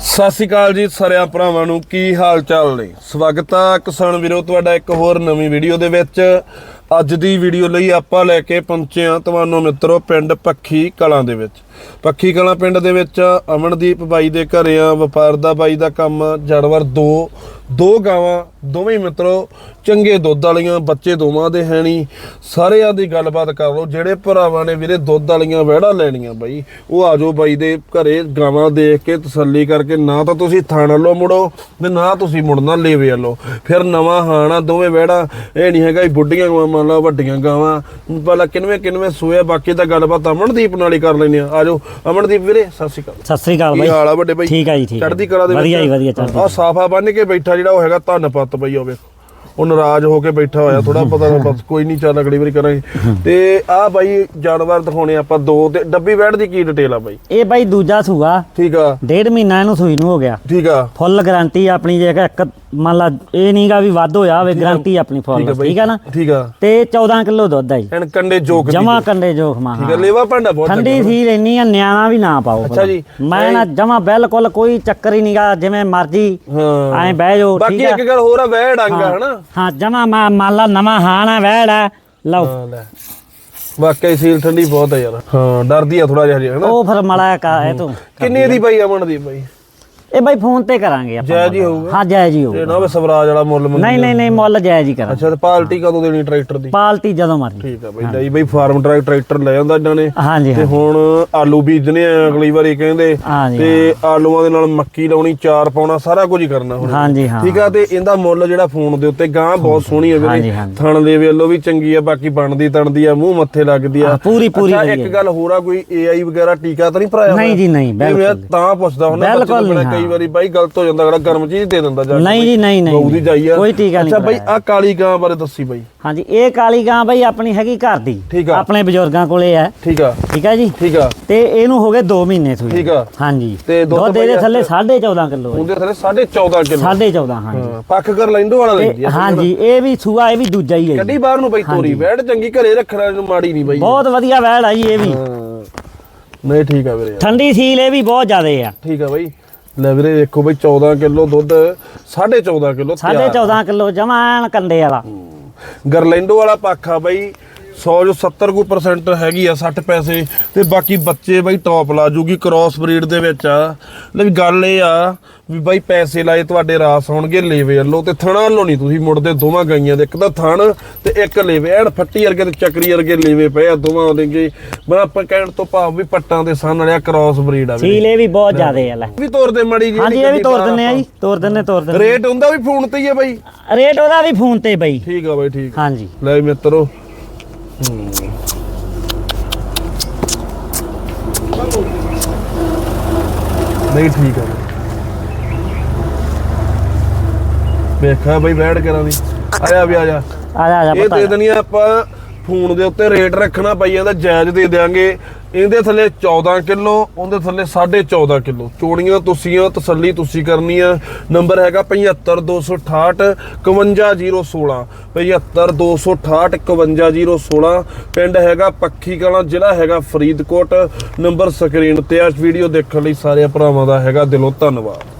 ਸਤਿ ਸ਼੍ਰੀ ਅਕਾਲ ਜੀ ਸਾਰਿਆਂ ਭਰਾਵਾਂ ਨੂੰ, ਕੀ ਹਾਲ ਚਾਲ ਨੇ? ਸਵਾਗਤ ਆ ਕਿਸਾਨ ਵੀਰੋ, ਤੁਹਾਡਾ ਇੱਕ ਹੋਰ ਨਵੀਂ ਵੀਡੀਓ ਦੇ ਵਿੱਚ। ਅੱਜ ਦੀ ਵੀਡੀਓ ਲਈ ਆਪਾਂ ਲੈ ਕੇ ਪਹੁੰਚੇ ਆ ਤੁਹਾਨੂੰ ਮਿੱਤਰੋ, ਪਿੰਡ ਪੱਖੀ ਕਲਾਂ ਦੇ ਵਿੱਚ। ਪੱਖੀ ਕਲਾਂ ਪਿੰਡ ਦੇ ਵਿੱਚ ਅਮਨਦੀਪ ਬਾਈ ਦੇ ਘਰੇ ਆ, ਵਪਾਰ ਦਾ ਬਾਈ ਦਾ ਕੰਮ ਜਾਨਵਰ ਦੋ ਦੋ ਗਾਵਾਂ ਦੋਵੇਂ ਮਿੱਤਰੋ ਚੰਗੇ ਦੁੱਧ ਵਾਲੀਆਂ ਬੱਚੇ ਦੋਵਾਂ ਦੇ ਹੈ ਨਹੀਂ। ਸਾਰਿਆਂ ਦੀ ਗੱਲਬਾਤ ਕਰ ਲਓ ਜਿਹੜੇ ਭਰਾਵਾਂ ਨੇ ਵੀਰੇ ਦੁੱਧ ਵਾਲੀਆਂ ਵਹਿੜਾ ਲੈਣੀਆਂ ਬਾਈ ਉਹ ਆਜੋ ਬਾਈ ਦੇ ਘਰੇ ਗਾਵਾਂ ਦੇਖ ਕੇ ਤਸੱਲੀ ਕਰਕੇ ਨਾ ਤਾਂ ਤੁਸੀਂ ਥਾਣ ਵੱਲੋਂ ਮੁੜੋ ਤੇ ਨਾ ਤੁਸੀਂ ਮੁੜਨਾ ਲੇਵੇ ਵੱਲੋਂ। ਫਿਰ ਨਵਾਂ ਹਾਣਾ ਦੋਵੇਂ ਵਹਿੜਾ ਇਹ ਨਹੀਂ ਹੈਗਾ ਵੀ ਬੁੱਢੀਆਂ ਗਾਵਾਂ ਮੰਨ ਲਓ ਵੱਡੀਆਂ ਗਾਵਾਂ ਪਹਿਲਾਂ ਕਿਨਵੇਂ ਕਿਨਵੇਂ ਸੋਇਆ ਬਾਕੀ ਤਾਂ ਗੱਲਬਾਤ ਅਮਨਦੀਪ ਨਾਲ ਹੀ ਕਰ ਲੈਂਦੇ ਆ। ਆਜੋ ਅਮਨਦੀਪ ਵੀਰੇ ਸਤਿ ਸ਼੍ਰੀ ਅਕਾਲ। ਸਤਿ ਸ੍ਰੀ ਅਕਾਲ ਕੀ ਬਾਈ ਹਾਲ ਆ ਵੱਡੇ ਬਾਈ? ਠੀਕ ਆ ਜੀ, ਠੀਕ ਆ। ਚੜ੍ਹਦੀ ਕਲਾ ਦੇ ਵਧੀਆ ਜੀ, ਵਧੀਆ, ਚੜ੍ਹਦੀ ਆ ਸਾਫਾ ਬੰਨ ਕੇ ਬੈਠਾ ਜਿਹੜਾ ਉਹ ਹੈਗਾ ਧੰਨ ਪੱਤ ਬਈ ਉਹ ਵੇਖੋ। ਉਹ ਨਾਰਾਜ਼ ਹੋ ਕੇ ਬੈਠਾ ਹੋਇਆ ਥੋੜਾ ਪਤਾ ਨਾ ਬਸ ਕੋਈ ਨਹੀਂ ਚੱਲ ਅਗਲੀ ਵਾਰੀ ਕਰਾਂਗੇ। ਤੇ ਆ ਬਾਈ ਜਾਨਵਰ ਦਿਖਾਉਣੇ ਆਪਾਂ ਦੋ ਤੇ ਡੱਬੀ ਬੈਠ ਦੀ ਕੀ ਡਿਟੇਲ ਆ ਬਾਈ? ਇਹ ਬਾਈ ਦੂਜਾ ਸੂਆ। ਠੀਕ ਆ। ਡੇਢ ਮਹੀਨਾ ਇਹਨੂੰ ਸੂਈ ਨੂੰ ਹੋ ਗਿਆ। ਠੀਕ ਆ। ਫੁੱਲ ਗਾਰੰਟੀ ਆਪਣੀ ਜੇ ਇੱਕ ਮੰਨ ਲਾ ਇਹ ਨਹੀਂਗਾ ਵੀ ਵੱਧ ਹੋਇਆ ਹੋਵੇ ਗਾਰੰਟੀ ਆਪਣੀ ਆ ਬਾਈ। ਠੀਕ ਆ ਨਾ? ਠੀਕ ਆ। ਤੇ 14 ਕਿਲੋ ਦੁੱਧ ਆ ਜੀ। ਐਨ ਕੰਡੇ ਜੋਕ ਦੀ ਜਮਾ ਕੰਡੇ ਜੋਖ ਮਾ ਠੀਕ ਆ ਲੇਵਾ ਭਾਂਡਾ ਬਹੁਤ ਠੰਡੀ ਸੀ ਲੈਣੀ ਆ ਨਿਆਣਾ ਵੀ ਨਾ ਪਾਓ ਅੱਛਾ ਜੀ। ਮੈਂ ਨਾ ਜਮਾ ਬਿਲਕੁਲ ਕੋਈ ਚੱਕਰ ਹੀ ਨਹੀਂਗਾ ਜਿਵੇਂ ਮਰਜ਼ੀ ਹਾਂ। ਐਂ ਬਹਿ ਜਾਓ ਬਾਕੀ ਠੀਕ ਆ। ਇੱਕ ਗੱਲ ਹੋਰ ਆ ਵਹਿ ਡਾਂਗਾ ਹਨਾ? ਹਾਂ ਜਮਾ ਮਾ ਮੰਨ ਲਾ ਨਵਾਂ ਹਾਣਾ ਵਹਿੜਾ ਲਓ। ਹਾਂ ਲੈ। ਵਾਕਈ ਸੀਲ ਠੰਡੀ ਬਹੁਤ ਆ ਯਾਰ। ਹਾਂ ਡਰਦੀ ਆ ਥੋੜਾ ਜਿਹਾ ਹਨਾ? ਉਹ ਫਿਰ ਮੜਾ ਕਾ ਇਹ ਤੋਂ। ਕਿੰਨੇ ਦੀ ਬਾਈ ਅਮਨਦੀਪ ਬਾਈ? ਇਹ ਬਾਈ ਫੋਨ ਤੇ ਕਰਾਂਗੇ ਆਪਾਂ ਜਾਇਜ਼ ਹੀ ਹੋਊਗਾ। ਹਾਂ ਜਾਇਜ਼ ਹੀ ਹੋਊਗਾ। ਤੇ ਨਾ ਵੇ ਸਵਰਾਜ ਵਾਲਾ ਮੁੱਲ ਮੰਗੀ ਨਹੀਂ ਨਹੀਂ ਨਹੀਂ ਮੁੱਲ ਜਾਇਜ਼ ਹੀ ਕਰਾਂ ਅੱਛਾ ਤੇ ਪਾਰਟੀ ਕਦੋਂ ਦੇਣੀ ਟਰੈਕਟਰ ਦੀ? ਪਾਲਟੀ ਜਦੋਂ ਮਰਜ਼ੀ। ਠੀਕ ਆ ਬਈ ਲਈ ਬਈ ਫਾਰਮ ਟਰੈਕ ਟਰੈਕਟਰ ਲੈ ਜਾਂਦਾ ਇਹਨਾਂ ਨੇ। ਹਾਂਜੀ ਤੇ ਹੁਣ ਆਲੂ ਬੀਜਨੇ ਆ ਅਗਲੀ ਵਾਰੀ ਕਹਿੰਦੇ। ਤੇ ਆਲੂਆਂ ਦੇ ਨਾਲ ਮੱਕੀ ਲਾਉਣੀ ਚਾਰ ਪਾਉਣਾ ਸਾਰਾ ਕੁਝ ਹੀ ਕਰਨਾ ਹੁਣ। ਹਾਂਜੀ ਹਾਂ। ਠੀਕ ਆ ਤੇ ਇਹਦਾ ਮੁੱਲ ਜਿਹੜਾ ਫੋਨ ਦੇ ਉੱਤੇ ਗਾਂ ਬਹੁਤ ਸੋਹਣੀ ਹੈ ਵੀਰੇ। ਥਣ ਦੇ ਵੱਲੋਂ ਵੀ ਚੰਗੀ ਆ ਬਾਕੀ ਬਣਦੀ ਤਣਦੀ ਆ ਮੂੰਹ ਮੱਥੇ ਲੱਗਦੀ ਆ। ਪੂਰੀ- ਪੂਰੀ ਇੱਕ ਗੱਲ ਹੋਰ ਆ ਕੋਈ ਏਆਈ ਵਗੈਰਾ ਟੀਕਾ ਤਾਂ ਨਹੀਂ ਭਰਾਇਆ ਨਹੀਂ? ਜੀ, ਨਹੀਂ, ਬਿਲਕੁਲ। ਤਾਂ ਪੁੱਛਦਾ ਹੁੰਦਾ ਬੱਚੇ ਬਿਲਕੁਲ ਕਈ। ਵਾਰੀ ਬਾਈ ਗਲਤ ਹੋ ਜਾਂਦਾ ਅਗਲਾ ਗਰਮ ਚੀਜ਼ ਦੇ ਦਿੰਦਾ ਜਾ ਨਹੀਂ ਜੀ ਨਹੀਂ ਨਹੀਂ ਗਊ ਦੀ ਜਾਈ ਆ। ਕੋਈ ਟੀਕਾ ਨਹੀਂ ਅੱਛਾ ਬਾਈ ਆ ਕਾਲੀ ਗਾਂ ਬਾਰੇ ਦੱਸੀ ਬਾਈ। ਹਾਂਜੀ ਇਹ ਕਾਲੀ ਗਾਂ ਬਈ ਆਪਣੀ ਹੈਗੀ ਘਰ ਦੀ। ਆ। ਆਪਣੇ ਬਜ਼ੁਰਗਾਂ ਕੋਲੇ ਹੈ ਠੀਕ ਆ। ਠੀਕ ਹੈ ਜੀ? ਠੀਕ ਆ। ਤੇ ਇਹਨੂੰ ਹੋ ਗਏ 2 ਮਹੀਨੇ ਸੂਈ ਠੀਕ ਆ। ਹਾਂਜੀ। ਤੇ ਦੁੱਧ ਇਹਦੇ ਥੱਲੇ 14.5 ਕਿਲੋ ਉਹਦੇ ਥੱਲੇ 14.5 ਕਿਲੋ। 14.5 ਹਾਂਜੀ। ਪੱਖ ਕਰ ਲੈਂਦੋ ਵਾਲਾ ਲੈਂਦੀ ਆ। ਹਾਂਜੀ ਇਹ ਵੀ ਸੂਆ ਇਹ ਵੀ ਦੂਜਾ ਹੀ ਹੈ। ਕੱਢੀ ਬਾਹਰ ਨੂੰ ਬਈ ਤੋਰੀ ਬੈਠ ਚੰਗੀ ਘਰੇ ਰੱਖਣਾ ਮਾੜੀ ਨਹੀਂ ਬਈ। ਬਹੁਤ ਵਧੀਆ ਵੈੜ ਆ ਜੀ ਇਹ ਵੀ। ਨਹੀਂ ਠੀਕ ਆ ਵੀਰੇ। ਠੰਡੀ ਸੀਲ ਇਹ ਵੀ ਬਹੁਤ ਜ਼ਿਆਦੇ ਆ। ਠੀਕ ਆ ਬਈ। ਲੈ ਵੀਰੇ ਦੇਖੋ ਬਈ 14 ਕਿਲੋ ਦੁੱਧ 14.5 ਕਿਲੋ 14.5 ਕਿਲੋ ਜਮਾਨ ਕੰਡੇ ਵਾਲਾ। ਗਰਲੈਂਡੋ ਵਾਲਾ ਪੱਖ ਬਈ 100 ਜੋ 70 ਕੋ ਪਰਸੈਂਟ ਹੈਗੀ ਆ 60 ਪੈਸੇ ਤੇ ਬਾਕੀ ਬੱਚੇ ਬਈ ਟੌਪ ਲਾ ਜੂਗੀ ਕ੍ਰਾਸ ਬਰੀਡ ਦੇ ਵਿੱਚ ਆ। ਲੈ ਵੀ ਗੱਲ ਇਹ ਆ ਵੀ ਬਾਈ ਪੈਸੇ ਲਾਏ ਤੁਹਾਡੇ ਰਾਸ ਹੋਣਗੇ ਲੇਵੇ ਵੱਲੋਂ ਤੇ ਥਣਾ ਵੱਲੋਂ ਨਹੀਂ ਤੁਸੀਂ ਮੁੜਦੇ ਦੋਵਾਂ ਗਾਈਆਂ ਦੇ ਇੱਕ ਤਾਂ ਥਣ ਤੇ ਇੱਕ ਲੇਵੇ। ਐਨ ਫੱਟੀ ਵਰਗੇ ਤੇ ਚੱਕਰੀ ਵਰਗੇ ਲੇਵੇ ਪਏ ਆ ਦੋਵਾਂ ਦੇ ਜੇ ਮੈਂ ਆਪਾਂ ਕਹਿਣ ਤੋਂ ਭਾਵ ਵੀ ਪੱਟਾਂ ਦੇ ਸਾਨ ਵਾਲਿਆ ਕ੍ਰਾਸ ਬਰੀਡ ਆ ਵੀਰੇ। ਸੀਲ ਵੀ ਬਹੁਤ ਜ਼ਿਆਦੇ ਆ ਲੈ। ਵੀ ਤੋਰ ਦੇ ਮੜੀ ਜੀ ਹਾਂਜੀ ਇਹ ਵੀ ਤੋਰ ਦਿੰਨੇ ਆ ਜੀ ਤੋਰ ਦਿੰਨੇ ਤੋਰ ਦਿੰਨੇ ਰੇਟ ਹੁੰਦਾ ਵੀ ਫੋਨ ਤੇ ਹੀ ਆ ਬਾਈ। ਰੇਟ ਉਹਦਾ ਵੀ ਫੋਨ ਤੇ ਬਈ। ਠੀਕ ਆ ਬਾਈ ਠੀਕ ਹਾਂਜੀ। ਲੈ ਵੀ ਮਿੱਤਰੋ ਨਹੀਂ ਠੀਕ ਆ। ਵੇਖਾ ਬਈ ਬੈਠ ਕਰਾਂ ਦੀ ਆਇਆ ਵੀ ਆ ਜਾ ਆ ਜਾ ਆ ਜਾ ਇਹ ਪਤਾ ਦੇ ਦੇਣੀ ਆ ਆਪਾਂ ਫੋਨ ਦੇ ਉੱਤੇ ਰੇਟ ਰੱਖਣਾ ਪਈ ਜਾਂਦਾ ਜਾਇਜ਼ ਦੇ ਦੇਾਂਗੇ ਇਹਦੇ ਥੱਲੇ 14 ਕਿਲੋ, ਉਹਦੇ ਥੱਲੇ 14.5 ਕਿਲੋ। ਚੋੜੀਆਂ ਤੁਸੀਆਂ, ਤਸੱਲੀ ਤੁਸੀਂ ਕਰਨੀ ਆ। ਨੰਬਰ ਹੈਗਾ 75268 51016 75268 51016 ਪਿੰਡ ਹੈਗਾ ਪੱਖੀ ਕਲਾਂ ਜ਼ਿਲ੍ਹਾ ਹੈਗਾ ਫਰੀਦਕੋਟ। ਨੰਬਰ ਸਕਰੀਨ ਤੇ ਆ ਵੀਡੀਓ ਦੇਖਣ ਲਈ ਸਾਰੇ ਭਰਾਵਾਂ ਦਾ ਹੈਗਾ ਦਿਲੋਂ ਧੰਨਵਾਦ।